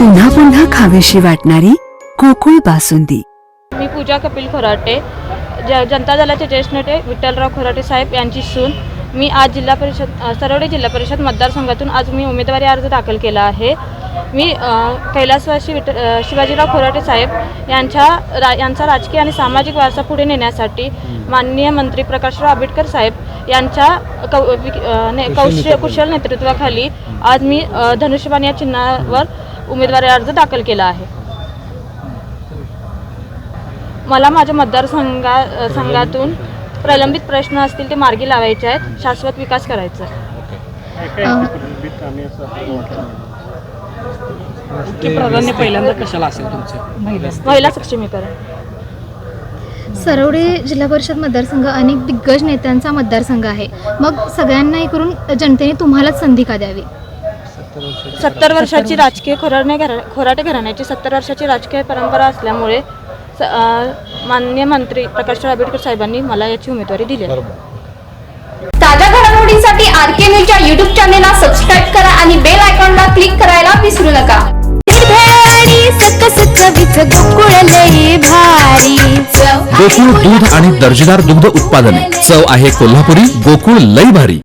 पुन्हा पुन्हा खावीशी वाटणारी गोकुळ बासुंदी. मी पूजा कपिल खोराटे ज जनता दलाचे ज्येष्ठ नेते विठ्ठलराव खोराटे साहेब यांची सून. मी आज जिल्हा परिषद सरवडे जिल्हा परिषद मतदारसंघातून आज मी उमेदवारी अर्ज दाखल केला आहे. मी कैलासवासी विठ शिवाजीराव खोराटे साहेब यांच्या रा यांचा राजकीय आणि सामाजिक वारसा पुढे नेण्यासाठी माननीय मंत्री प्रकाशराव आंबेडकर साहेब यांच्या कौ ने- कौशल कुशल नेतृत्वाखाली आज मी धनुष्यबाण या चिन्हावर उमेदवारी अर्ज दाखल केला आहे. मला माझ्या मतदारसंघा संघातून प्रलंबित प्रश्न असतील ते मार्गी लावायचे आहेत. शाश्वत विकास करायचा प्राधान्य पहिल्यांदा कशाला असेल तुमचं? महिला सक्षमीकरण. सरवडे जिल्हा परिषद मतदारसंघ अनेक दिग्गज नेत्यांचा मतदारसंघ आहे. मग सगळ्यांनाही करून जनतेने तुम्हालाच संधी का द्यावी? सत्तर वर्षाची राजकीय खोराणे घरा खोराटे घराण्याची सत्तर वर्षाची राजकीय परंपरा असल्यामुळे स- अं, माननीय मंत्री प्रकाशराव आंबेडकर साहेबांनी मला याची उमेदवारी दिली आहे. ताज्या घडामोडींसाठी आर के न्यूजच्या युट्यूब चॅनेलला सबस्क्राईब करा आणि बेल आयकॉनला क्लिक करायला विसरू नका. गोकुळ दूध आणि दर्जेदार दुग्ध उत्पादने. चव आहे कोल्हापुरी गोकुळ लई भारी.